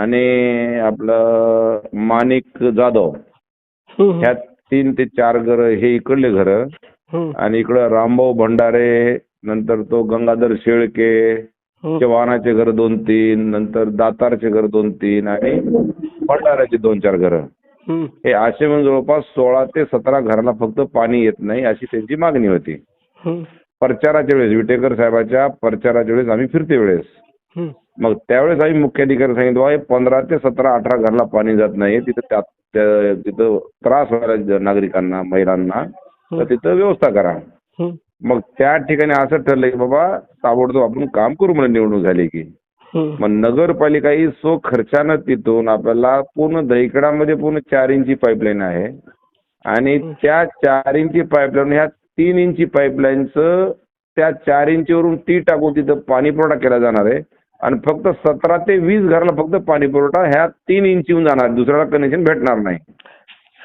आणि आपलं माणिक जाधव. ह्या तीन ते चार घर हे इकडले घर. आणि इकडं रामभाऊ भंडारे नंतर तो गंगाधर शेळके. चव्हाणाचे घर दोन तीन नंतर दातारचे घर दोन तीन आणि भंडाऱ्याचे दोन चार घर. हे असे म्हणून जवळपास सोळा ते सतरा घराला फक्त पाणी येत नाही अशी त्यांची मागणी होती. प्रचाराच्या वेळेस विटेकर साहेबाच्या प्रचाराच्या वेळेस आम्ही फिरते वेळेस. मग त्यावेळेस आम्ही मुख्याधिकारी सांगितलं "बाबा, हे पंधरा ते सतरा अठरा घरला पाणी जात नाही. तिथं त्यात त्या- तिथं त्रास व्हायला नागरिकांना महिलांना. तर तिथं व्यवस्था करा. मग त्या ठिकाणी असं ठरलं की बाबा ताबडतोब आपण काम करू म्हणून निवडणूक झाली की. मग नगरपालिका ही सो खर्चानं तिथून आपल्याला पूर्ण दहीकडामध्ये पूर्ण चार इंची पाईपलाईन आहे. आणि त्या चार इंची पाईपलाईन ह्या तीन इंची पाईपलाईनचं त्या चार इंचीवरून टी टाकून तिथं पाणी पुरवठा केला जाणार आहे. आणि फक्त सतरा ते वीस घराला फक्त पाणी पुरवठा ह्या तीन इंचीहून जाणार दुसऱ्याला कनेक्शन भेटणार नाही.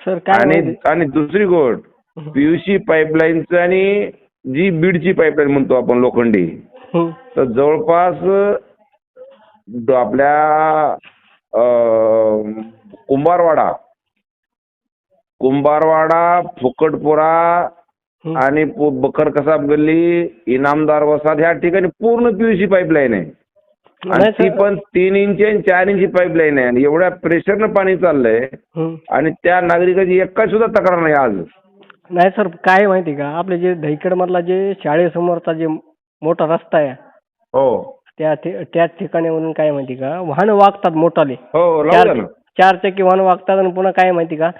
सर आणि आणि दुसरी गोष्ट पीयूसी पाईपलाईनचं आणि जी बीडची पाईपलाईन म्हणतो आपण लोखंडी तर जवळपास आपल्या अं, कुंभारवाडा कुंभारवाडा फुकटपुरा. आणि बकर कसाब गल्ली इनामदार वसाद ह्या ठिकाणी पूर्ण पीयूसी पाईपलाईन आहे. आणि नाही ती पण तीन इंची आणि चार इंची पाईपलाईन आहे. आणि एवढ्या प्रेशरनं पाणी चाललंय. आणि त्या नागरिकाची एक सुद्धा तक्रार नाही आज. नाही सर काय माहिती का? आपले जे दहीकड मधला जे शाळेसमोरचा जे मोठा रस्ता आहे हो. त्या ठि- त्याच ठिकाणी म्हणून काय माहिती का? वाहन वागतात मोठाले. हो लावू द्या चार ना. चार चाकी वाहन वागतात आणि पुन्हा काय माहिती का?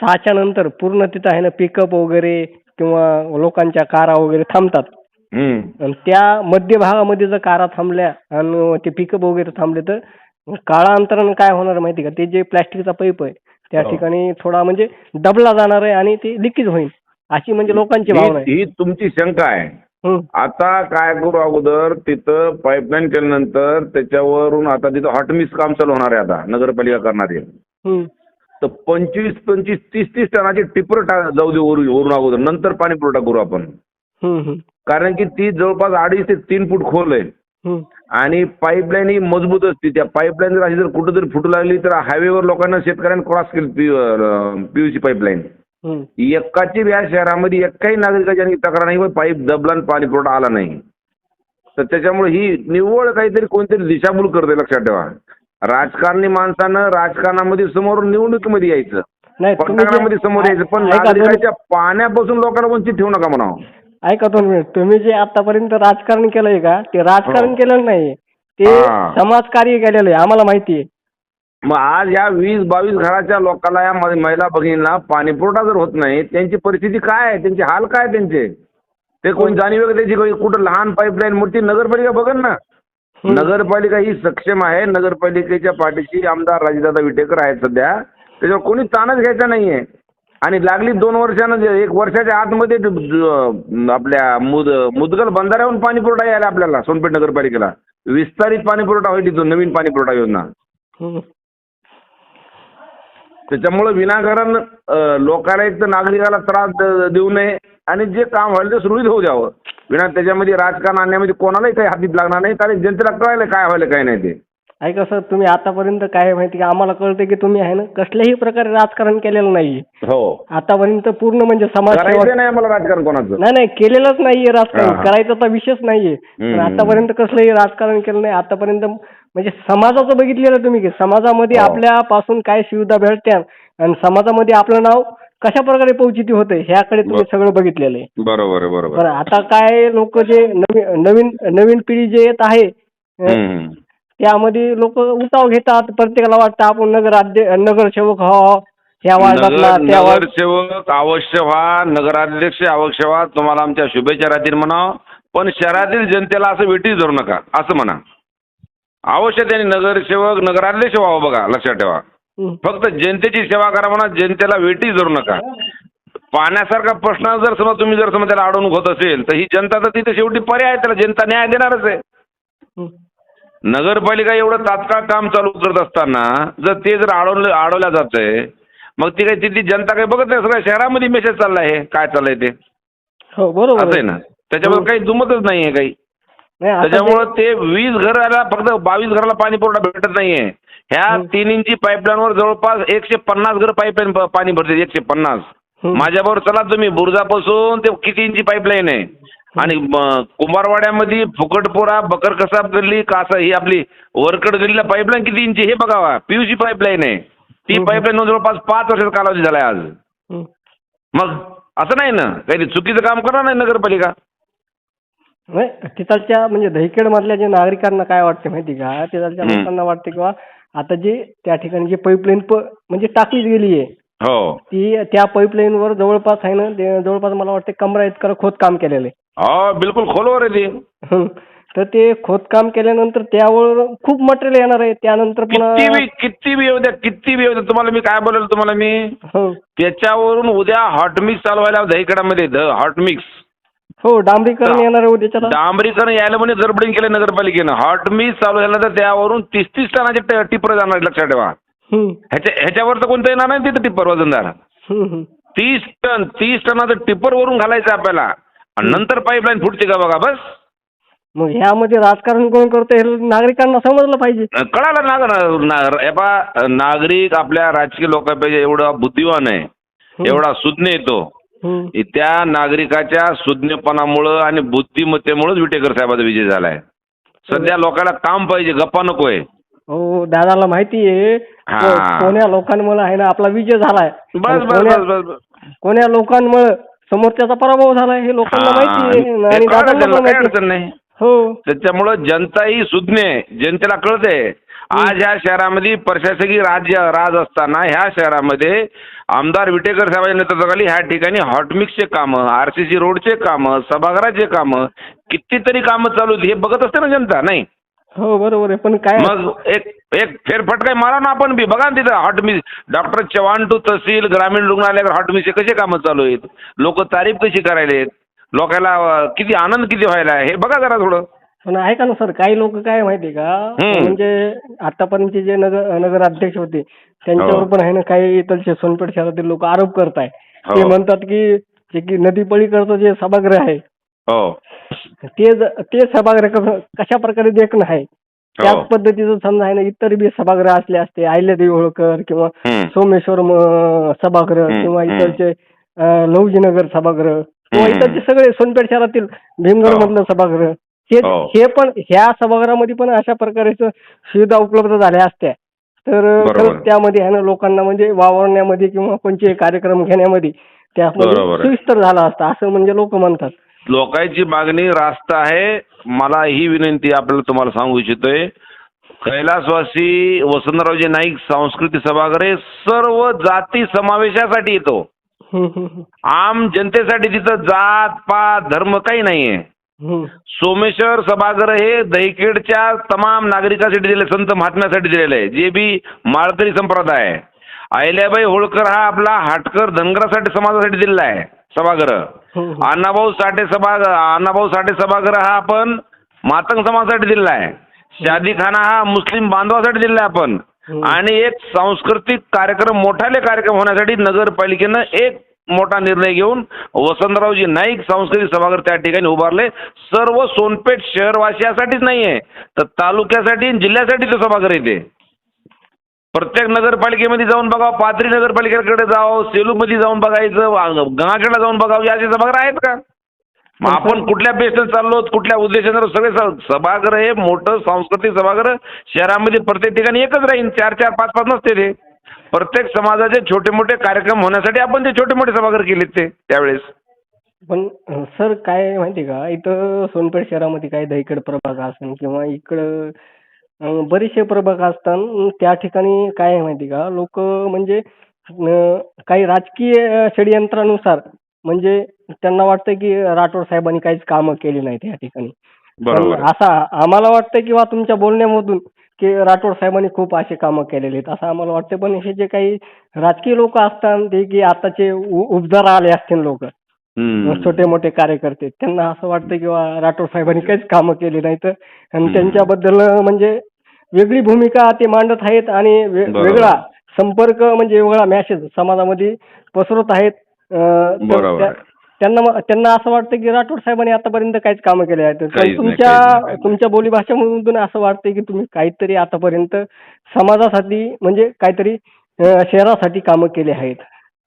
सहाच्या नंतर पूर्ण तिथं आहे ना पिकअप वगैरे किंवा लोकांच्या कारा वगैरे थांबतात. आणि त्या मध्य भागामध्ये जर कारा थांबल्या आणि ते पिकअप वगैरे थांबले तर काळांतरानं काय होणार माहिती का? ते जे प्लॅस्टिकचा पाईप आहे त्या हो. ठिकाणी थोडा म्हणजे दबला जाणार आहे आणि ते लिकेज होईल अशी म्हणजे लोकांची भावना आहे. ही तुमची शंका आहे. आता काय करू अगोदर तिथं पाईपलाईन केल्यानंतर त्याच्यावरून आता तिथं हॉटमिक्स काम चालू होणार आहे आता नगरपालिका करणार. आहे तर पंचवीस पंचवीस तीस तीस टनाची टिपर जाऊ दे वरून अगोदर नंतर पाणी पुरवठा करू आपण. कारण की ती जवळपास अडीच ते तीन फूट खोल आहे. हम्म. आणि पाईपलाईन ही मजबूत असते. त्या पाईपलाईन जर अशी जर कुठं जर फुटू लागली तर हायवेवर लोकांना शेतकऱ्यांना क्रॉस केली पीयूसी पाईपलाईन हम्म. एकाची या शहरामध्ये एकाही नागरिकाची आणि तक्रार नाही पाईप दबला आणि पाणी पुरवठा आला नाही. तर त्याच्यामुळे ही निव्वळ काहीतरी कोणतरी दिशाभूल करते लक्षात ठेवा. राजकारणी माणसानं राजकारणामध्ये समोर निवडणुकीमध्ये यायचं. नाही तुम्ही जे- पटकनामध्ये समोर यायचं. पण ऐका दोन- नागरिकाच्या पाण्यापासून लोकांना वंचित ठेवू नका म्हणावं. ऐका दोन मिनिट. तुम्ही जे आतापर्यंत राजकारण केलंय का ते राजकारण हो. केलेलं नाही ते हा. समाजकार्य केलेलं आहे आम्हाला माहिती आहे. मग आज या वीस बावीस घराच्या लोकांना या म- महिला भगिनींना पाणी पुरवठा जर होत नाही त्यांची परिस्थिती काय आहे? त्यांचे हाल काय त्यांचे? ते कोण जाणीव का त्याची? काही कुठं लहान पाईपलाईन मोठी नगरपालिका बघन ना. हम्म. नगरपालिका ही सक्षम आहे. नगरपालिकेच्या पाठीशी आमदार राजदादा विटेकर आहेत सध्या. त्याच्यावर कोणी ताणच घ्यायचा नाहीये. आणि लागली दोन वर्षानं जे- एक वर्षाच्या आतमध्ये ज- ज- आपल्या मुद मुदगल बंधाऱ्याहून पाणी पुरवठा यायला आपल्याला सोनपेठ नगरपालिकेला. विस्तारित पाणी पुरवठा होईल तिथून नवीन पाणी पुरवठा योजना. त्याच्यामुळे विनाकारण अं, लोकांना एक तर नागरिकाला त्रास द- देऊ नये. आणि जे काम व्हायला ते सुरळीत होऊ द्यावं. विना त्याच्यामध्ये राजकारण आणण्यामध्ये कोणालाही काही हातीत लागणार नाही. कारण जनतेला कळायला काय व्हायला काय नाही ते. ऐका सर तुम्ही आतापर्यंत काय आहे माहिती का आम्हाला कळतं की तुम्ही आहे ना कसल्याही प्रकारे राजकारण केलेलं नाहीये हो आतापर्यंत पूर्ण म्हणजे समाज करायचं नाही मला राजकारण कोणाचं नाही नाही केलेलंच नाहीये राजकारण. करायचा तर विषयच नाहीये पण. आतापर्यंत कसलंही राजकारण केलं नाही आतापर्यंत म्हणजे समाजाचं बघितलेलं तुम्ही की समाजामध्ये हो. आपल्यापासून काय सुविधा भेटत्या आणि समाजामध्ये आपलं नाव कशा प्रकारे पोहोचिती होते ह्याकडे तुम्ही. सगळं बघितलेलं आहे बरोबर आहे बरोबर बरं आता काय लोक जे नवीन नवीन नवीन पिढी जे येत आहे. त्यामध्ये लोक उठाव घेतात. प्रत्येकाला वाटतं आपण नगर नगरसेवक हो. वार्डातला नगर त्या वार्ड नगरसेवक अवश्य व्हा. नगराध्यक्ष अवश्य व्हा. तुम्हाला आमच्या शुभेच्छा राहतील म्हणा. पण शहरातील जनतेला असं वेटीच धरू नका. असं म्हणा. अवश्य त्यांनी नगरसेवक नगराध्यक्ष व्हावं बघा. लक्षात ठेवा. हं. फक्त जनतेची सेवा करा म्हणा. जनतेला वेटीच धरू नका. पाण्यासारखा प्रश्न जर समजा तुम्ही जर समजा त्याला अडवणूक होत असेल तर ही जनता तर तिथे शेवटी पर्याय आहे. त्याला जनता न्याय देणारच आहे. हं. नगरपालिका एवढं तात्काळ काम चालू करत असताना जर ते जर अडवलं अडवल्या जातंय मग ती काही तिथली जनता काही बघत नाही? सगळ्या शहरामध्ये मेसेज चाललाय हे. काय चाललंय ते? हो बरोबर असं आहे ना. त्याच्यावर काही दुमतच नाही आहे काही. नाही आता ते- त्याच्यामुळं ते वीस घराला फक्त बावीस घराला पाणी पुरवठा भेटत नाहीये. ह्या हं. तीन इंची पाईपलाईनवर जवळपास एकशे पन्नास घर पाईपलाईन पाणी भरते एकशे पन्नास. हं. माझ्याबरोबर चला तुम्ही. बुर्जापासून ते किती इंची पाईपलाईन आहे? आणि कुंभारवाड्यामध्ये फुकटपोरा बकर कसाब गल्ली कासा ही आपली वरकड गल्लीला पाईपलाईन किती इंची हे बघावा. पीयूसी पाईपलाईन आहे. ती. पाईपलाईन जवळपास पाच वर्षाचा कालावधी झालाय आज. मग असं नाही ना? काही चुकीचं काम करणार नाही नगरपालिका. नाही तिथलच्या म्हणजे दहिखेड मधल्या जे नागरिकांना काय वाटते माहिती का? तिथलच्या. लोकांना वाटते किंवा आता जे त्या ठिकाणी जे पाईपलाईन म्हणजे टाकलीच गेली आहे हो. ती त्या पाईपलाईनवर जवळपास आहे ना जवळपास मला वाटते कमरा इतकं खोदकाम केलेलं आहे. हो बिलकुल खोलवर आहे ते. हं. तर ते खोदकाम केल्यानंतर त्यावर खूप मटेरियल येणार आहे. त्यानंतर पुन्हा किती बी किती बी येऊ द्या किती बी येऊ द्या. तुम्हाला मी काय बोलेलो तुम्हाला मी? हो. त्याच्यावरून उद्या हॉट मिक्स चालू व्हायला दहीकडामध्ये द हॉट मिक्स हो डांबरीकरण येणार आहे उद्याच्याला डांबरीकरण यायला म्हणजे गडबडीन केलं नगरपालिकेनं. हॉट मिक्स चालू झालं तर त्यावरून तीस तीस टनाचे टिपर जाणार आहेत, लक्षात ठेवा. हं. ह्याच्या ह्याच्यावर तर कोणतं येणार नाही तिथं टिप्पर वजनदार. हं, हं. तीस टन तीस टनाचं टिप्पर वरून घालायचं आपल्याला. आणि नंतर पाईपलाईन फुटते का बघा बस. मग ह्यामध्ये राजकारण कोण करतं हे नागरिकांना समजलं पाहिजे. कळालं नाग ना- हे पहा, नागरिक आपल्या राजकीय लोकांपेक्षा एवढा बुद्धिवान आहे हं. एवढा सुज्ञ येतो हं. त्या नागरिकाच्या सुज्ञपणामुळं आणि बुद्धिमत्तेमुळेच विटेकर साहेबाचा विजय झालाय सध्या लोकांना काम पाहिजे गप्पा नकोय हो दादाला माहिती आहे. हा. को- कोण्या लोकांमुळे आहे ना आपला विजय झालाय. बस आणि बस कोण्या- बस बस बस. कोण्या लोकांमुळे समोरच्याचा पराभव झालाय हे लोकांना हा, माहिती आहे. हे आणि कळलं दादांना त्यांना, पण काही माहिती. अडचण नाही. हो. त्याच्यामुळं जनताही सुज्ञ आहे जनतेला कळते आज ह्या शहरामध्ये प्रशासकीय राज्य राज असताना ह्या शहरामध्ये आमदार विटेकर साहेबांच्या नेतृत्वाखाली ह्या ठिकाणी हॉटमिक्सचे कामं आर सी सी रोडचे कामं सभागृहाचे कामं कितीतरी कामं चालू आहेत. हे बघत असते ना जनता नाही? हो बरोबर आहे. पण काय मग एक एक फेरफटका मारा ना आपण बी. बघा ना तिथं हॉटमिक्स डॉक्टर चव्हाण टू तहसील ग्रामीण रुग्णालयावर हॉटमिक्सचे कसे कामं चालू आहेत? लोक तारीफ कशी करायलेत लोकांना किती आनंद किती व्हायला आहे? हे बघा जरा थोडं. पण ऐका ना सर. काही लोक काय माहिती का? हम्म. म्हणजे आतापर्यंतचे जे नगर नगराध्यक्ष होते त्यांच्यावर हो. पण आहे ना काही इथलचे सोनपेठ शहरातील लोक आरोप करताय. हो. ते म्हणतात की जे की नदी पलीकडचं जे सभागृह आहे हो ते ज- ते सभागृह कशा प्रकारे देखणं आहे त्याच हो. पद्धतीचं समजा आहे ना इतर बी सभागृह असले असते अहिल्यादेवी होळकर किंवा हम्म. सोमेश्वर सभागृह हम्म, किंवा हम्म. इकडचे अं, लहुजीनगर सभागृह किंवा हम्म. इकडचे सगळे सोनपेठ शहरातील भीमगड मधलं सभागृह हे हो. हे पण ह्या सभागृहामध्ये पण अशा प्रकारेच सुविधा उपलब्ध झाल्या असत्या तर बरोबर. खरंच त्यामध्ये आहे ना लोकांना म्हणजे वावरण्यामध्ये किंवा कोणते कार्यक्रम घेण्यामध्ये त्यामध्ये बरोबर आहे. सोयीस्कर झाला असता असं म्हणजे लोक म्हणतात लोकांची मागणी रास्त आहे. मला ही विनंती आपल्याला तुम्हाला सांगू इच्छितोय. कैलासवासी वसंतरावजी नाईक सांस्कृतिक सभागृह सर्व जाती समावेशासाठी येतो. आम जनतेसाठी तिथं जात पात धर्म काही नाहीये. सोमेश्वर सभागृह हे दहिकेडच्या तमाम नागरिकांसाठी दिले संत महात्म्यासाठी दिलेलं आहे. जे बी माळकरी संप्रदाय आहे. अहिल्याबाई होळकर हा आपला हाटकर धनगरासाठी समाजासाठी दिलेला आहे सभागृह. अण्णाभाऊ साठे सभा अण्णाभाऊ साठे सभागृह हा आपण मातंग समाजासाठी दिलेला आहे. शादीखाना हा मुस्लिम बांधवासाठी दिलेला आहे आपण. आणि एक सांस्कृतिक कार्यक्रम मोठाले कार्यक्रम होण्यासाठी नगरपालिकेनं एक मोठा निर्णय घेऊन वसंतरावजी नाईक सांस्कृतिक सभागृह त्या ठिकाणी उभारले. सर्व सोनपेठ शहरवासियासाठीच नाहीये तर तालुक्यासाठी आणि जिल्ह्यासाठी ते सभागृह येते. प्रत्येक नगरपालिकेमध्ये जाऊन बघावं पाथरी नगरपालिकेकडे जावं सेलूमध्ये जाऊन बघायचं गंगाखेडला जाऊन बघावं याचे सभागृह आहेत का? मग आपण कुठल्या बेसनं चाललो कुठल्या उद्देशानं सगळे सभागृह हे मोठं सांस्कृतिक सभागृह शहरामध्ये प्रत्येक ठिकाणी एकच राहील चार चार पाच पाच नसते ते. प्रत्येक समाजाचे छोटे मोठे कार्यक्रम होण्यासाठी आपण ते छोटे मोठे सभागृह केले ते त्यावेळेस. पण सर काय माहिती का? इथं सोनपेठ शहरामध्ये काय दहीकड प्रभाग असेल किंवा इकडं अं, बरेचसे प्रभाग असतात. त्या ठिकाणी काय आहे माहिती का? लोक म्हणजे अं, काही राजकीय षडयंत्रानुसार म्हणजे त्यांना वाटतं की राठोड साहेबांनी काहीच कामं केली नाहीत या ठिकाणी. बरोबर असं आम्हाला वाटतं किंवा तुमच्या बोलण्यामधून की राठोड साहेबांनी खूप असे कामं केलेले आहेत. असं आम्हाला वाटतं. पण हे जे काही राजकीय लोक असतात ते की आताचे उ- उपजार आले असतील लोक. छोटे मोठे कार्यकर्ते त्यांना असं वाटतं किंवा राठोड साहेबांनी काहीच कामं केली नाहीत आणि. त्यांच्याबद्दल म्हणजे वेगळी भूमिका ते मांडत आहेत आणि वे- बरोबर. वेगळा संपर्क म्हणजे वेगळा मॅसेज समाजामध्ये पसरवत आहेत अं, तर बरोबर त्या- आहे. त्यांना म- त्यांना असं वाटतं की राठोड साहेबांनी आतापर्यंत काहीच कामं केले आहेत पण काहीच नाही, तुमच्या नाही, काहीच तुमच्या बोलीभाषेमधून असं वाटतंय की तुम्ही काहीतरी आतापर्यंत समाजासाठी म्हणजे काहीतरी अं, शहरासाठी कामं केले आहेत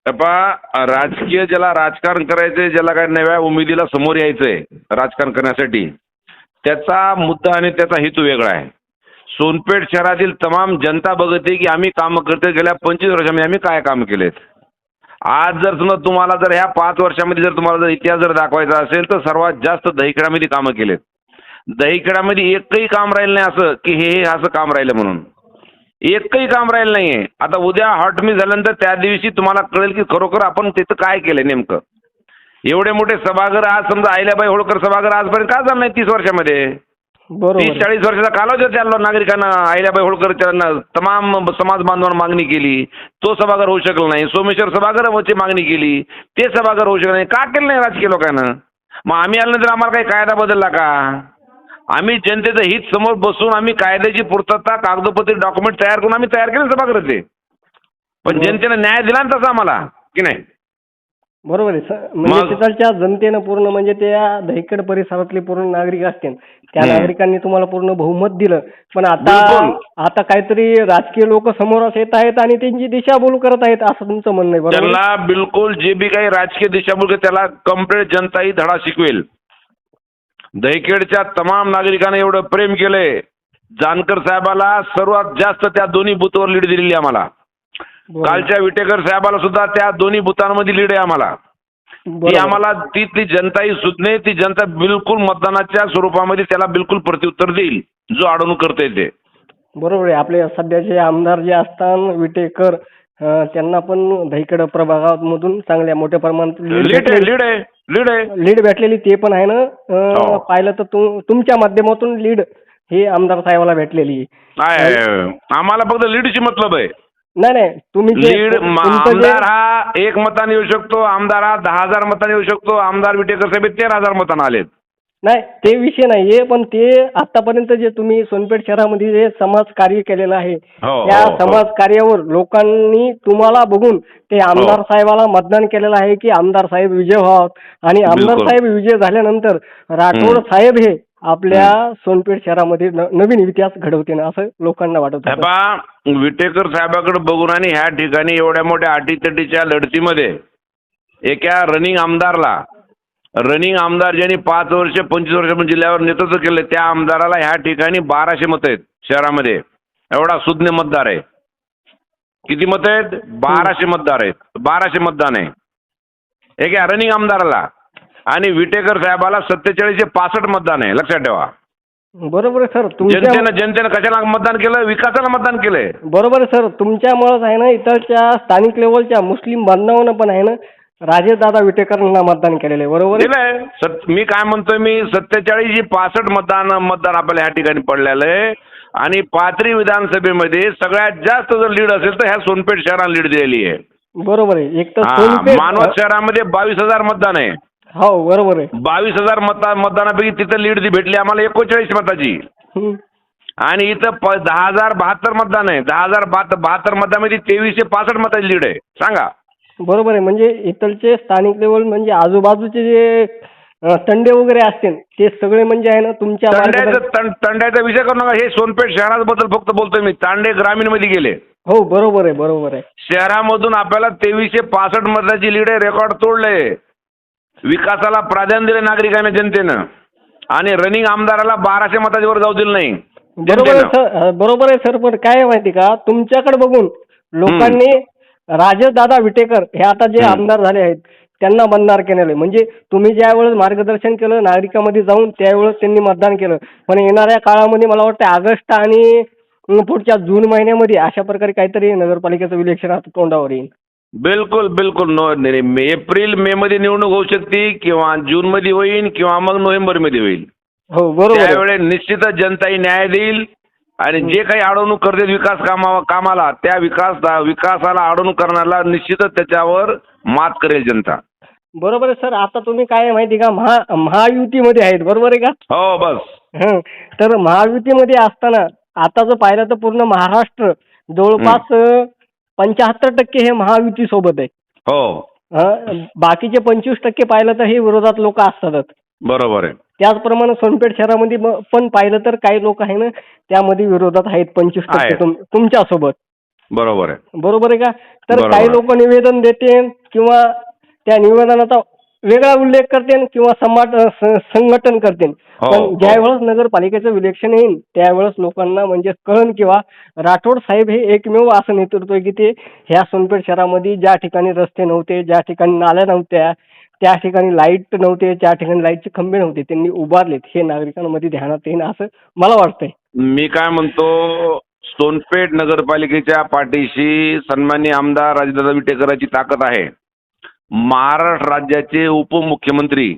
पहा राजकीय ज्याला राजकारण करायचंय ज्याला काय नव्या उमेदीला समोर यायचंय राजकारण करण्यासाठी त्याचा मुद्दा आणि त्याचा हेतू वेगळा आहे. सोनपेठ शहरातील तमाम जनता बघते की आम्ही कामं करते गेल्या पंचवीस वर्षामध्ये आम्ही काय काम केलेत? आज जर समजा तुम्हाला जर ह्या पाच वर्षामध्ये जर तुम्हाला जर इतिहास जर दाखवायचा असेल तर सर्वात जास्त दहीखेडामध्ये कामं केलेत. दहीखेडामध्ये एकही काम राहिलं नाही असं की हे हे असं काम राहिलं म्हणून. एकही काम राहिलं नाहीये. आता उद्या हॉट मिस झाल्यानंतर त्या दिवशी तुम्हाला कळेल की खरोखर आपण तिथं काय केलंय नेमकं. एवढे मोठे सभागृह आज समजा अहिल्याबाई होळकर सभागृह आजपर्यंत का झालं नाही तीस वर्षामध्ये? तीस. चाळीस वर्षाचा कालावधी त्या नागरिकांना अहिल्याबाई होळकरच्या न- तमाम समाज बांधवांना मागणी केली. तो सभागृह होऊ शकला नाही. सोमेश्वर सभागृहाची मागणी केली. ते सभागृह होऊ शकलं नाही. का केलं नाही राजकीय लोकांना? मग आम्ही आल्यानंतर आम्हाला काही कायदा बदलला का? आम्ही जनतेचं हित समोर बसून आम्ही कायद्याची पूर्तता कागदोपत्री डॉक्युमेंट तयार करून आम्ही तयार केले सभागृह ते पण. जनतेनं न्याय दिला ना तसा आम्हाला की नाही बरोबर आहे सर म्हणजे मग- जनतेनं पूर्ण म्हणजे त्या दहीकड परिसरातले पूर्ण नागरिक असतील त्या हम्म. नागरिकांनी तुम्हाला पूर्ण बहुमत दिलं पण आता बिलकुल. आता काहीतरी राजकीय लोक समोर येत आहेत आणि त्यांची दिशाभूल करत आहेत असं तुमचं म्हणणं आहे बरोबर आहे? त्यांना बिलकुल जे बी काही राजकीय दिशाभूल त्याला कंप्लीट जनता ही धडा शिकवेल दहीखेडच्या तमाम नागरिकांना एवढं प्रेम केलंय. जानकर साहेबाला सर्वात जास्त त्या दोन्ही बुथवर लीड दिलेली आम्हाला. कालच्या विटेकर साहेबाला सुद्धा त्या दोन्ही बुथांमध्ये लीड आहे आम्हाला. ती. आम्हाला ती ती जनता ही सुज्ञ ती जनता बिलकुल मतदानाच्या स्वरूपामध्ये त्याला बिलकुल प्रत्युत्तर देईल. जो अडवणूक करते ते. बरोबर आहे. आपले सध्याचे आमदार जे असतात विटेकर अं, त्यांना पण दहीकड प्रभागामधून चांगल्या मोठ्या प्रमाणात लीड लीड आहे भेटलेली- लीड आहे लीड आहे लीड भेटलेली ते पण आहे ना अं, हो. पाहिलं तर तुम- तुमच्या माध्यमातून लीड ही आमदार साहेबाला भेटलेली आहे. आम्हाला फक्त लीडची मतलब आहे नाही नाही तुम्ही जे- लीड तुमचं जे- आमदार हा एक मताने येऊ शकतो आमदार हा दहा हजार मताने येऊ शकतो आमदार विटेकर साहेब हे तेरा हजार मताने आलेत नाही ते विषय नाहीये पण ते आतापर्यंत जे तुम्ही सोनपेठ शहरामध्ये जे समाज कार्य केलेलं आहे हो, त्या हो, हो. समाज कार्यावर लोकांनी तुम्हाला बघून ते आमदार हो. साहेबाला मतदान केलेलं आहे की आमदार साहेब विजय व्हावं आणि आमदार बिलकुल. साहेब विजय झाल्यानंतर राठोड. साहेब हे आपल्या सोनपेठ शहरामध्ये न- नवीन इतिहास घडवतील असं लोकांना वाटत हे होतं विटेकर साहेबाकडे बघून आणि ह्या ठिकाणी एवढ्या मोठ्या अटीतटीच्या लढतीमध्ये एका रनिंग आमदारला रनिंग आमदार ज्यांनी पाच वर्ष पंचवीस वर्ष जिल्ह्यावर नेतृत्व केलं त्या आमदाराला ह्या ठिकाणी बाराशे मतं आहेत शहरामध्ये. एवढा सुज्ञ मतदार आहे. किती मतं आहेत? बाराशे मतदार आहेत. बाराशे मतदान आहे. एका रनिंग आमदाराला. आणि विटेकर साहेबाला सत्तेचाळीसशे पासष्ट मतदान आहे. लक्षात ठेवा. बरोबर आहे सर. जनतेनं जनतेनं कशाला मतदान केलं? विकासाला मतदान केलंय. बरोबर आहे सर. तुमच्यामुळेच आहे ना इथलच्या स्थानिक लेवलच्या मुस्लिम बांधवांना पण आहे ना राजेशदादा विटेकरांना मतदान केलेलं आहे बरोबर आहे? दिलंय सत मी काय म्हणतोय मी सत्तेचाळीस पासष्ट मतदान मतदान आपल्याला ह्या ठिकाणी पडलेलं आहे. आणि पाथरी विधानसभेमध्ये सगळ्यात जास्त जर लीड असेल तर ह्या सोनपेठ शहराला लीड दिलेली आहे. बरोबर आहे. एक तर हा, सोनपेठ मानवत शहरामध्ये बावीस हजार मतदान आहे. हो बरोबर आहे. बावीस हजार मता मतदानापैकी तिथं लीड भेटली आम्हाला एकोणचाळीस मताची. हम्म. आणि इथं प दहा हजार बहात्तर मतदान आहे. दहा हजार बहात्तर बहात्तर मतदानामध्ये तेवीसशे पासष्ट मताची लीड आहे. सांगा. बरोबर आहे. म्हणजे इथलचे स्थानिक लेवल म्हणजे आजूबाजूचे जे अं, तंडे वगैरे असतील ते सगळे म्हणजे आहे ना तुमच्या तांड्याचं तांड्याचा विषय करू नका. हे सोनपेठ शहराबद्दल फक्त बोलतोय मी. तांडे ग्रामीणमध्ये गेले. हो बरोबर आहे बरोबर आहे. शहरामधून आपल्याला तेवीसशे पासष्ट मताची लीड आहे रेकॉर्ड तोडलंय विकासाला प्राधान्य दिले नागरिकांना जनतेनं. आणि रनिंग आमदाराला बाराशे मताच्या वर जाऊ दिलं नाही. बरोबर आहे जनतेनं. सर अं, बरोबर आहे सर पण काय आहे माहिती का? तुमच्याकडे बघून लोकांनी राजेश दादा विटेकर हे आता जे. आमदार झाले आहेत त्यांना मतदान केलेलं म्हणजे तुम्ही ज्या वेळेस मार्गदर्शन केलं नागरिकांमध्ये जाऊन त्यावेळेस त्यांनी मतदान केलं. पण येणाऱ्या काळामध्ये मला वाटतं ऑगस्ट आणि पुढच्या जून महिन्यामध्ये अशा प्रकारे काहीतरी नगरपालिकेचं इलेक्शन आता तोंडावर येईल. बिलकुल बिलकुल. नो मे एप्रिल मे मध्ये निवडणूक होऊ शकते किंवा जून मध्ये होईल किंवा मग नोव्हेंबरमध्ये होईल. हो बरोबर आहे. त्यावेळी निश्चितच जनताही न्याय देईल. आणि जे काही अडवणूक करते विकास कामा कामाला त्या विकास विकासाला अडवणूक करण्याला निश्चितच त्याच्यावर मात करेल जनता. बरोबर आहे सर. आता तुम्ही काय माहिती का? महा महायुतीमध्ये आहेत. बरोबर आहे का? हो बस. तर महायुतीमध्ये असताना आता जर पाहिलं तर पूर्ण महाराष्ट्र जवळपास पंच्याहत्तर टक्के हे महायुती सोबत आहे. हो. हं, बाकीचे पंचवीस टक्के पाहिलं तर हे विरोधात लोक असतातच. बरोबर आहे त्याचप्रमाणे सोनपेठ शहरामध्ये म- पण पाहिलं तर काही लोक आहे ना त्यामध्ये विरोधात आहेत पंचवीस टक्के आहेत. तुम- तुमच्यासोबत बरोबर आहे बरोबर आहे का तर बरोबर. काही लोक निवेदन देते किंवा त्या निवेदनाचा वेगळा उल्लेख करते किंवा समाट स- संघटन करते हो, पण हो. ज्यावेळेस नगरपालिकेचं इलेक्शन येईल त्यावेळेस लोकांना म्हणजे कळण किंवा राठोड साहेब हे एकमेव असं नेतृत्व आहे की ते ह्या सोनपेठ शहरामध्ये ज्या ठिकाणी रस्ते नव्हते ज्या ठिकाणी नाल्या नव्हत्या त्या ठिकाणी लाइट नव्हते त्या ठिकाणी लाईटचे खंबे नव्हते. त्यांनी उभारलेत. हे नागरिकांमध्ये ध्यानात येईन असं मला वाटतंय. मी काय म्हणतो सोनपेठ नगरपालिकेच्या पाठीशी सन्मान्य आमदार राजदादा विटेकरांची ताकद आहे. महाराष्ट्र राज्याचे उपमुख्यमंत्री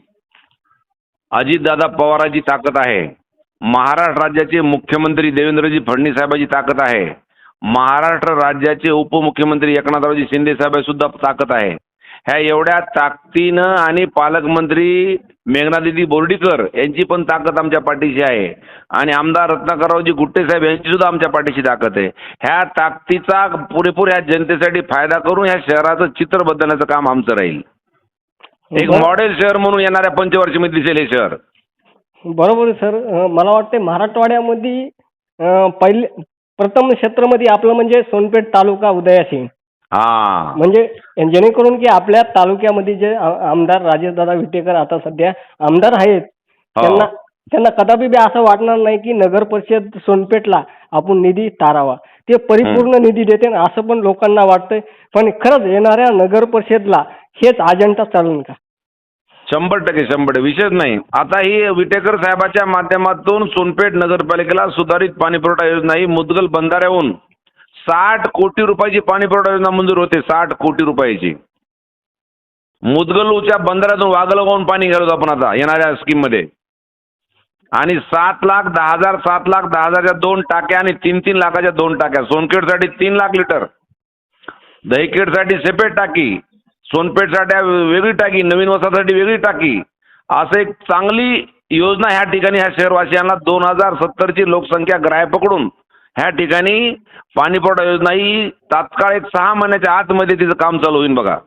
अजितदादा पवारांची ताकद आहे. महाराष्ट्र राज्याचे मुख्यमंत्री देवेंद्रजी फडणवीस साहेबांची ताकद आहे. महाराष्ट्र राज्याचे उपमुख्यमंत्री एकनाथरावजी शिंदे साहेब सुद्धा ताकद आहे. ह्या एवढ्या ताकदीनं आणि पालकमंत्री मेघनादिदी बोर्डीकर यांची पण ताकद आमच्या पाठीशी आहे. आणि आमदार रत्नाकररावजी गुट्टे साहेब यांची सुद्धा आमच्या पाठीशी ताकद आहे. ह्या ताकदीचा पुरेपूर ह्या जनतेसाठी फायदा करून ह्या शहराचं चित्र बदलण्याचं काम आमचं राहील. एक. मॉडेल शहर म्हणून येणाऱ्या पंचवर्षीमध्ये दिसेल हे शहर. बरोबर आहे सर. मला वाटते मराठवाड्यामध्ये अं, पहिले प्रथम क्षेत्रामध्ये आपलं म्हणजे सोनपेठ तालुका उदयास हा. म्हणजे जेणेकरून की आपल्या तालुक्यामध्ये जे आ- आमदार राजेशदादा विटेकर आता सध्या आमदार आहेत हो. त्यांना त्यांना कदापि बी असं वाटणार नाही की नगर परिषद सोनपेठला आपण निधी तारावा. ते परिपूर्ण निधी देते असं पण लोकांना वाटतंय पण खरंच येणाऱ्या नगर परिषदला हेच अजेंडा चालेल का? शंभर टक्के शंभर टक्के. विषयच नाही. आता ही विटेकर साहेबाच्या माध्यमातून सोनपेठ नगरपालिकेला सुधारित पाणीपुरवठा योजना ही मुदगल बंधाऱ्याहून साठ कोटी रुपयाची पाणीपुरवठा योजना मंजूर होते साठ कोटी रुपयाची. मुदगलूच्या बंदरातून वागलगावून पाणी घालतो आपण आता येणाऱ्या स्कीममध्ये आणि सात लाख दहा हजार सात लाख दहा हजारच्या दोन टाक्या आणि तीन तीन लाखाच्या दोन टाक्या. सोनखेडसाठी तीन लाख लिटर. दहीखेडसाठी सेपरेट टाकी. सोनपेठसाठी वेगळी टाकी नवीन वसासाठी वेगळी टाकी. असं एक चांगली योजना ह्या ठिकाणी ह्या शहरवासियांना दोन हजार सत्तरची लोकसंख्या ग्राह्य पकडून ह्या ठिकाणी पाणीपुरवठा योजना ही तात्काळ एक सहा महिन्याच्या आतमध्ये तिचं काम चालू होईल बघा.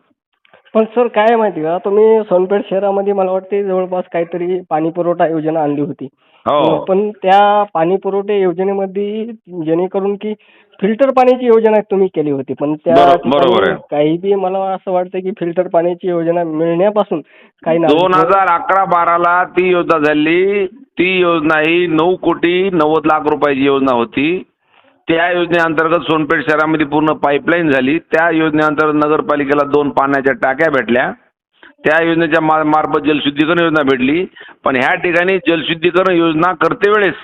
पण सर काय आहे माहिती का? तुम्ही सोनपेठ शहरामध्ये मला वाटते जवळपास काहीतरी पाणी पुरवठा योजना आणली होती. हो. पण त्या पाणी पुरवठा योजनेमध्ये जेणेकरून की फिल्टर पाण्याची योजना तुम्ही केली होती. पण त्या बरो- बरोबर आहे. काही बी मला असं वाटतं की फिल्टर पाण्याची योजना मिळण्यापासून काही दोन नागरिक- हजार अकरा बाराला ती योजना झाली. ती योजना ही नऊ कोटी नव्वद लाख रुपयाची योजना होती. त्या योजनेअंतर्गत सोनपेठ शहरामध्ये पूर्ण पाईपलाईन झाली. त्या योजनेअंतर्गत नगरपालिकेला दोन पाण्याच्या टाक्या भेटल्या. त्या योजनेच्या मा मार्फत जलशुद्धीकरण योजना भेटली. पण ह्या ठिकाणी जलशुद्धीकरण योजना करते वेळेस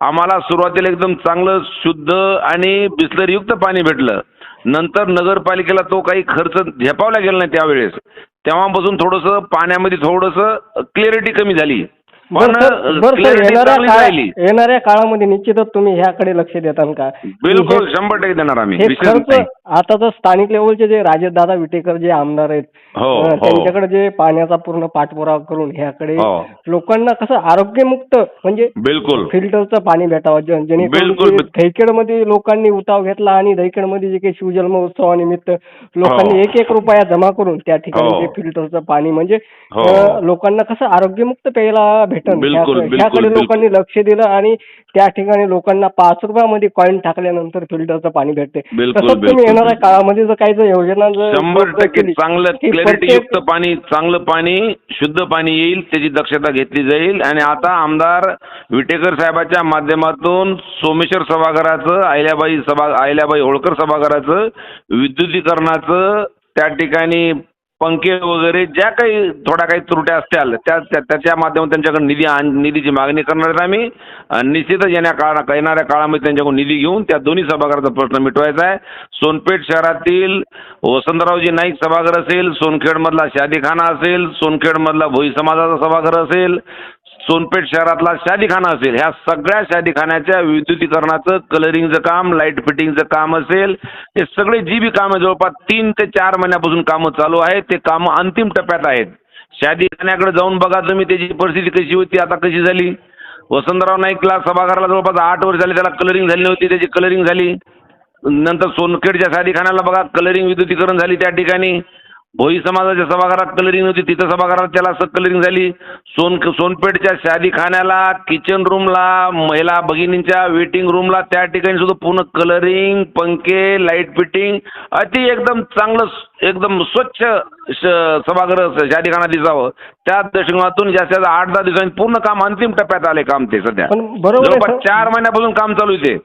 आम्हाला सुरुवातीला एकदम चांगलं शुद्ध आणि बिस्लरीयुक्त पाणी भेटलं. नंतर नगरपालिकेला तो काही खर्च झेपावला गेला नाही त्यावेळेस. तेव्हापासून थोडंसं पाण्यामध्ये थोडंसं क्लिअरिटी कमी झाली. पण बरं सर येणाऱ्या चांगली काळा- राहिली येणाऱ्या काळामध्ये निश्चितच तुम्ही ह्याकडे लक्ष देताल का बिलकुल शंभर टक्के देणार आम्ही हे विषयच खर्च नाही. आता तर स्थानिक लेवलचे जे राजेशदादा विटेकर जे आमदार आहेत हो, अं, हो. त्यांच्याकडे जे पाण्याचा पूर्ण पाठपुरावा करून ह्याकडे हो. लोकांना कसं आरोग्यमुक्त म्हणजे बिलकुल फिल्टरचं पाणी भेटावं जे- जेणेकरून बिलकुल. धैकेडमध्ये लोकांनी उठाव घेतला आणि धैकेडमध्ये जे काही शिवजन्म उत्सवानिमित्त लोकांनी हो. एक एक रुपया जमा करून त्या ठिकाणी हो. फिल्टरचं पाणी म्हणजे हो. अं, लोकांना कसं आरोग्यमुक्त प्यायला भेटन बिलकुल, बिलकुल, ह्याकडे बिलकुल. लोकांनी लक्ष दिलं आणि त्या ठिकाणी लोकांना पाच रुपयामध्ये कॉईन टाकल्यानंतर फिल्टरचं पाणी भेटते बिलकुल, तसंच तुम्ही येणाऱ्या बिलकुल. काळामध्ये जर काही जर योजना जर शंभर टक्के केली, चांगलं की क्लॅरिटी प्रत्येक- युक्त पाणी चांगलं पाणी शुद्ध पाणी येईल त्याची दक्षता घेतली जाईल आणि आता आमदार विटेकर साहेबाच्या माध्यमातून सोमेश्वर सभागृहाचं अहिल्याबाई सभा अहिल्याबाई होळकर सभागृहाचं विद्युतीकरणाचं त्या ठिकाणी पंखे वगैरे ज्या काही थोड्या काही त्रुट्या असतील त्या त्या- त्याच्या माध्यमातून त्यांच्याकडे निधी आण निधीची मागणी करणार आहेत आम्ही. आणि निश्चितच येण्या काळा येणाऱ्या काळामध्ये त्यांच्याकडून निधी घेऊन त्या दोन्ही सभागृहाचा प्रश्न मिटवायचा आहे. सोनपेठ शहरातील वसंतरावजी नाईक सभागृह असेल सोनखेडमधला शादीखाना असेल सोनखेडमधला भोई समाजाचा सभागृह असेल सोनपेठ शहरातला शादीखाना असेल. ह्या सगळ्या शादीखान्याच्या विद्युतीकरणाचं कलरिंगचं काम लाइट फिटिंगचं काम असेल. हे सगळे जी बी कामं जवळपास तीन ते चार महिन्यापासून कामं चालू आहेत. ते कामं अंतिम टप्प्यात आहेत. शादीखान्याकडे जाऊन बघा तुम्ही त्याची परिस्थिती कशी होती आता कशी झाली. वसंतराव नाईकला सभागाराला जवळपास आठ वर्ष झाले त्याला कलरिंग झाली नव्हती त्याची कलरिंग झाली. नंतर सोनखेडच्या शादीखान्याला बघा कलरिंग विद्युतीकरण झाली त्या ठिकाणी. भोई समाजाच्या सभागृहात कलरिंग होती तिथं सभागृहात त्याला असं कलरिंग झाली. सोन सोनपेठच्या शादीखान्याला किचन रूमला महिला भगिनींच्या वेटिंग रूमला त्या ठिकाणी सुद्धा पूर्ण कलरिंग पंखे लाइट फिटिंग अति एकदम चांगलं एकदम स्वच्छ श- सभागृह शादीखाना दिसावं. त्या दृष्टिकोनातून जास्तीत जास्त आठ दहा दिवसांनी पूर्ण काम अंतिम टप्प्यात आले काम ते सध्या. पण बरोबर आहे जवळपास सर. चार महिन्यापासून काम चालू आहे ते.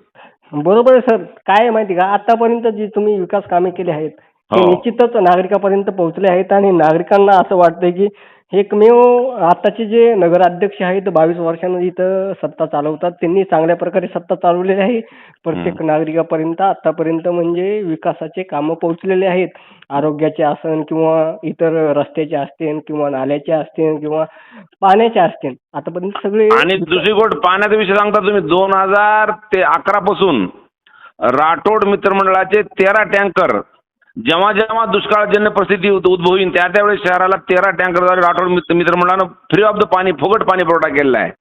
बरोबर आहे सर. काय आहे माहिती का? आतापर्यंत जी तुम्ही विकास कामे केली आहेत ते हो. निश्चितच नागरिकापर्यंत पोहोचले आहेत आणि नागरिकांना असं वाटतंय की एकमेव आताचे जे नगराध्यक्ष आहेत बावीस वर्षांमध्ये इथं सत्ता चालवतात. त्यांनी चांगल्या प्रकारे सत्ता चालवलेली आहे. प्रत्येक नागरिकापर्यंत आतापर्यंत म्हणजे विकासाचे कामं पोहोचलेले आहेत. आरोग्याचे असन किंवा इतर रस्त्याचे असतील किंवा नाल्याचे असतील किंवा पाण्याचे असतील. आतापर्यंत सगळे आणि दुसरी गोष्ट पाण्याचा विषय सांगता तुम्ही दोन हजार ते अकरा पासून राठोड मित्रमंडळाचे तेरा टँकर जेव्हा जेव्हा दुष्काळजन्य परिस्थिती उद्भवीन त्या त्यावेळेस शहराला तेरा टँकरद्वारे राठोड मित्र मित्रमंडळानं फ्री ऑफ द पाणी फुकट पाणी पुरवठा केलेला आहे.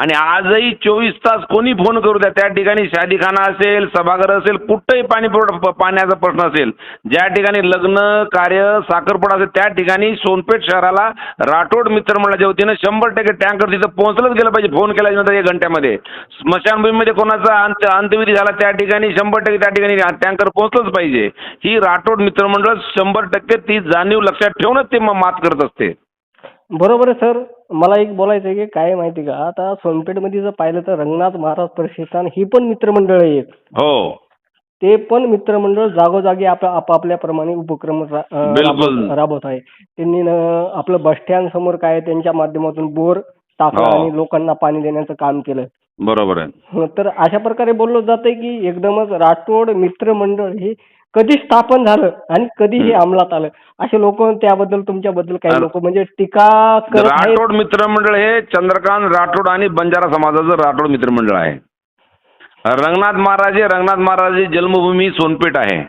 आणि आजही चोवीस तास कोणी फोन करू द्या? त्या ठिकाणी शादीखाना असेल सभागृह असेल कुठंही पाणी पुरवठा पाण्याचा प्रश्न असेल. ज्या ठिकाणी लग्न कार्य साखरपुडा असेल त्या ठिकाणी सोनपेठ शहराला राठोड मित्रमंडळाच्या वतीनं शंभर टक्के टँकर तिथं पोहोचलंच गेलं पाहिजे. फोन केल्यानंतर एक घंट्यामध्ये. स्मशानभूमीमध्ये कोणाचा अंत अंत्यविधी झाला त्या ठिकाणी शंभर टक्के त्या ठिकाणी टँकर पोहोचलंच पाहिजे. ही राठोड मित्रमंडळ शंभर टक्के ती जाणीव लक्षात ठेवूनच ते म- मात करत असते. बरोबर आहे सर. मला एक बोलायचं आहे की काय माहिती का? आता सोनपेठमध्ये जर पाहिलं तर रंगनाथ महाराज प्रतिष्ठान ही पण मित्रमंडळ आहे एक हो. ते पण मित्रमंडळ जागोजागी आपल्या आपापल्याप्रमाणे उपक्रम रा- अं, बिलकुल. राबवत राबवत आहे. त्यांनी न आपलं बस स्टँड समोर काय आहे, त्यांच्या माध्यमातून बोर टाकला हो. आणि लोकांना पाणी देण्याचं काम केलं. बरोबर आहे. हं, तर अशा प्रकारे बोललं जातंय की एकदमच राठोड मित्रमंडळ हे कधी स्थापन झालं आणि कधी हे अंमलात आलं? असे लोक त्याबद्दल तुमच्याबद्दल काही लोक म्हणजे टीका राठोड मित्रमंडळ हे चंद्रकांत राठोड आणि बंजारा समाजाचं राठोड मित्रमंडळ आहे. रंगनाथ महाराज हे रंगनाथ महाराजाची जन्मभूमी सोनपेठ आहे.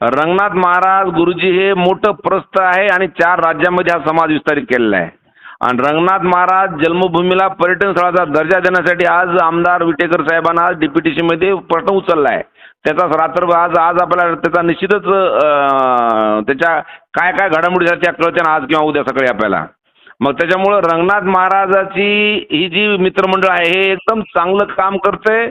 रंगनाथ महाराज गुरुजी हे मोठं प्रस्थ आहे आणि चार राज्यामध्ये हा समाज विस्तारित केलेला आहे. आणि रंगनाथ महाराज जन्मभूमीला पर्यटन स्थळाचा दर्जा देण्यासाठी आज आमदार विटेकर साहेबांना आज DPTC मध्ये प्रश्न उचलला आहे त्याचाच रात्र आज आज आपल्याला त्याचा निश्चितच त्याच्या काय काय घडामोडी झाल्या त्या कळत्या आज किंवा उद्या सकाळी आपल्याला. मग त्याच्यामुळं रंगनाथ महाराजाची ही जी मित्रमंडळ आहे हे एकदम चांगलं काम करतंय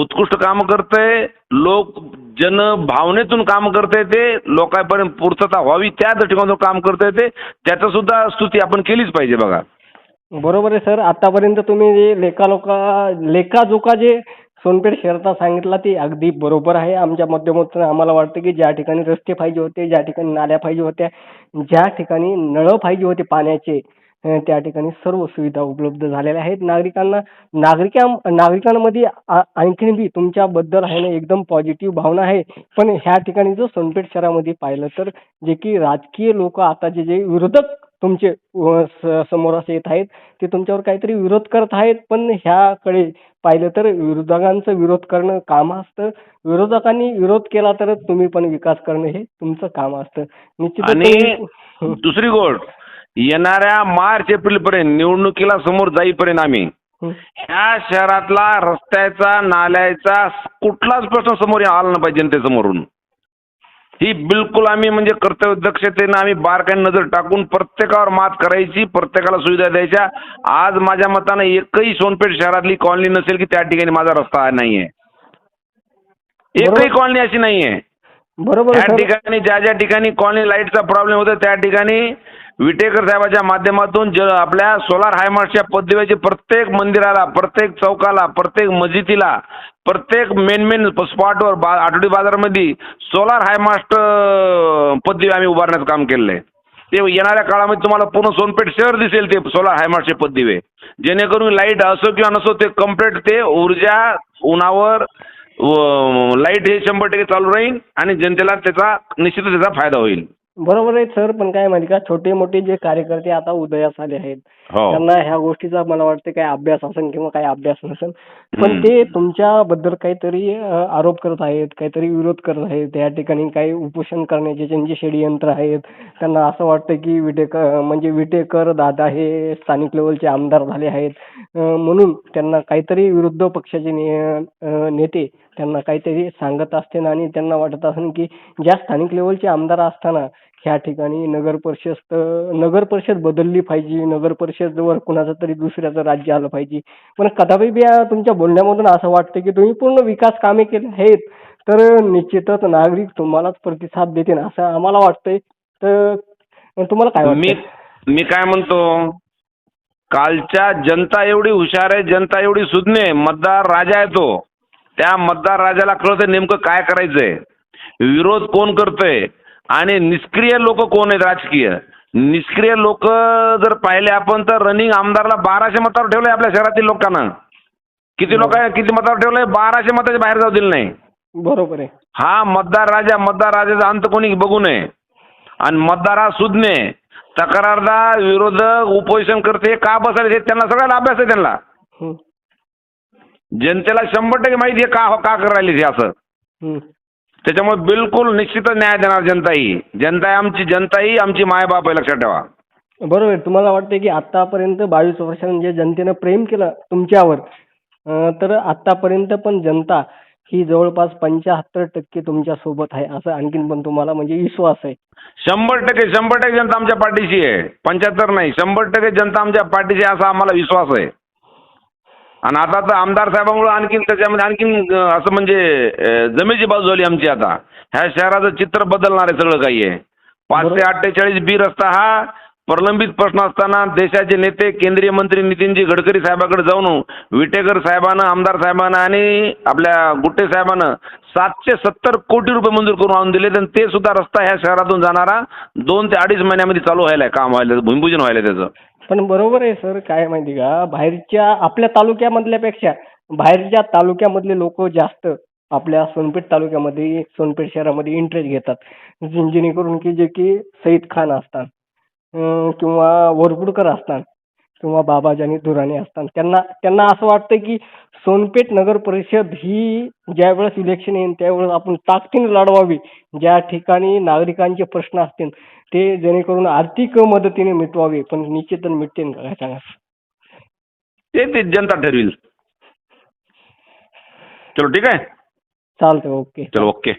उत्कृष्ट काम करतंय लोक जन भावनेतून काम करते ते लोकांपर्यंत पूर्तता व्हावी त्या दृष्टिकोनातून काम करते ते त्याचं सुद्धा स्तुती आपण केलीच पाहिजे बघा. बरोबर आहे सर. आतापर्यंत तुम्ही जे लेखालोका लेखाजोखा जे सोनपेठ शहराचा सांगितला ते अगदी बरोबर आहे. आमच्या माध्यमातून आम्हाला वाटतं की ज्या ठिकाणी रस्ते पाहिजे होते ज्या ठिकाणी नाल्या पाहिजे होत्या ज्या ठिकाणी नळं पाहिजे होते पाण्याचे अं, त्या ठिकाणी सर्व सुविधा उपलब्ध झालेल्या आहेत. नागरिकांना नागरिकां नागरिकांमध्ये आ- आणखीन बी तुमच्याबद्दल आहे ना एकदम पॉझिटिव्ह भावना आहे. पण ह्या ठिकाणी जर सोनपेठ शहरामध्ये पाहिलं तर जे की राजकीय लोक आता जे जे विरोधक तुमचे स- समोर असे येत आहेत ते तुमच्यावर काहीतरी विरोध करत आहेत. पण ह्याकडे पाहिलं तर विरोधकांचा विरोध करणं काम असतं. विरोधकांनी विरोध केला तरच तुम्ही पण विकास करणं हे तुमचं काम असतं. निश्चितच आणि तुम्ही- दुसरी गोष्ट येणाऱ्या मार्च एप्रिल पर्यंत निवडणुकीला समोर जाईपर्यंत आम्ही. ह्या शहरातला रस्त्याचा नाल्याचा कुठलाच प्रश्न समोर आला नाही पाहिजे जनतेसमोरून. ही बिलकुल आम्ही म्हणजे कर्तव्य दक्षतेनं आम्ही बारकाईने नजर टाकून प्रत्येकावर मात करायची प्रत्येकाला सुविधा द्यायच्या. आज माझ्या मतानं एकही सोनपेठ शहरातली कॉलनी नसेल की त्या ठिकाणी माझा रस्ता नाहीये. एकही. कॉलनी अशी नाहीये. बरोबर त्या ठिकाणी ज्या ज्या ठिकाणी कॉलनी लाईटचा प्रॉब्लेम होता त्या ठिकाणी विटेकर साहेबाच्या माध्यमातून ज आपल्या सोलार हायमार्टच्या पदवीचे प्रत्येक मंदिराला प्रत्येक चौकाला प्रत्येक मस्जिदीला प्रत्येक मेन मेन स्पॉटवर बा आठवडी बाजारामध्ये सोलार हायमास्ट पदवी आम्ही उभारण्याचं काम केलेलं आहे. ते येणाऱ्या काळामध्ये तुम्हाला पूर्ण सोनपेठ शहर दिसेल ते सोलार हायमार्टचे पदवी. जेणेकरून लाइट असो किंवा नसो ते कंप्लीट ते ऊर्जा उन्हावर लाइट हे शंभर टक्के चालू राहील आणि जनतेला त्याचा निश्चितच त्याचा फायदा होईल. बरोबर आहे सर. पण काय माहिती का छोटे मोठे जे कार्यकर्ते आता उदयास आले आहेत हो. त्यांना ह्या गोष्टीचा मला वाटतं काय अभ्यास असेल किंवा काही अभ्यास नसेल पण हम्म. ते तुमच्याबद्दल काहीतरी अं, आरोप करत आहेत काहीतरी विरोध करत आहेत. या ठिकाणी काही उपोषण करण्याचे ज्यांचे षडयंत्र आहेत त्यांना असं वाटतं की विटेकर म्हणजे विटेकर दादा हे स्थानिक लेवलचे आमदार झाले आहेत. अं, म्हणून त्यांना काहीतरी विरुद्ध पक्षाचे ने- अं, नेते त्यांना काहीतरी सांगत असतील आणि त्यांना वाटत असेल की ज्या स्थानिक लेवलचे आमदार असताना ह्या ठिकाणी नगर परिषद नगर परिषद बदलली पाहिजे. नगर परिषदवर कुणाचं तरी दुसऱ्याचं राज्य आलं पाहिजे. पण कदापि बी या तुमच्या बोलण्यामधून असं वाटतं की तुम्ही पूर्ण विकास कामे केली आहेत तर निश्चितच नागरिक तुम्हालाच प्रतिसाद देतील असं आम्हाला वाटतंय. तर तुम्हाला काय मी वाटतं मी काय म्हणतो? कालच्या जनता एवढी हुशार आहे जनता एवढी सुज्ञ आहे मतदार राजा आहे तो. त्या मतदार राजाला कळतं नेमकं काय करायचंय? विरोध कोण करतंय? आणि निष्क्रिय लोक कोण आहेत राजकीय? निष्क्रिय लोक जर पाहिले आपण तर रनिंग आमदारला बाराशे मतावर ठेवलंय आपल्या शहरातील लोकांना. किती लोक किती मतावर ठेवलंय? बाराशे मताच्या बाहेर जाऊ दिलं नाही. बरोबर आहे. हा मतदार राजा मतदार राजाचा अंत कोणी बघू नये. आणि मतदार हा सुज्ञ. तक्रारदार विरोधक उपोषण करते का बसायला हे त्यांना सगळ्याला अभ्यास आहे त्यांना. जनतेला शंभर टक्के माहिती आहे का का करू राहिली ते असं. त्याच्यामुळे बिलकुल निश्चितच न्याय देणार जनता ही जनता आहे आमची जनता ही आमची मायबाप आहे लक्षात ठेवा. बरोबर आहे. तुम्हाला वाटते की आतापर्यंत बावीस वर्षांनी जे जनतेनं प्रेम केलं तुमच्यावर अं, तर आतापर्यंत पण जनता ही जवळपास पंच्याहत्तर टक्के तुमच्यासोबत आहे असं आणखीन पण तुम्हाला म्हणजे विश्वास आहे. शंभर टक्के शंभर टक्के जनता आमच्या पाठीशी आहे. पंच्याहत्तर नाही शंभर टक्के जनता आमच्या पाठीशी आहे असा आम्हाला विश्वास आहे. आणि आता तर आमदार साहेबांमुळे आणखीन त्याच्यामध्ये आणखीन असं म्हणजे जमेची बाजू झाली आमची आता. ह्या शहराचं चित्र बदलणार आहे सगळं काही आहे. पाचशे अठ्ठेचाळीस बी रस्ता हा प्रलंबित प्रश्न असताना देशाचे नेते केंद्रीय मंत्री नितीनजी गडकरी साहेबाकडे जाऊन विटेकर साहेबानं आमदार साहेबानं आणि आपल्या गुट्टे साहेबानं सातशे सत्तर कोटी रुपये मंजूर करून आणून दिले आणि ते सुद्धा रस्ता ह्या शहरातून जाणारा दोन ते अडीच महिन्यामध्ये चालू व्हायला आहे, काम व्हायला भूमिपूजन व्हायला त्याचं. पण बरोबर आहे सर. काय माहिती का? बाहेरच्या आपल्या तालुक्यामधल्यापेक्षा बाहेरच्या तालुक्यामधले लोक जास्त आपल्या सोनपेठ तालुक्यामध्ये सोनपेठ शहरामध्ये इंटरेस्ट घेतात. जे- जेणेकरून की जे की सईद खान असतात अं, किंवा वरपुडकर असतात किंवा बाबाजानी दुराणी असतात. त्यांना त्यांना असं वाटतं की सोनपेठ नगर परिषद ही ज्यावेळेस इलेक्शन येईल त्यावेळेस आपण ताकदीने लढवावी. ज्या ठिकाणी नागरिकांचे प्रश्न असतील ते जेणेकरून आर्थिक मदतीने मिटवावे पण निश्चितच मिटतील का काय सांगा? ते ते जनता ठरविल. चलो ठीक आहे? चालतंय ओके. चलो ओके.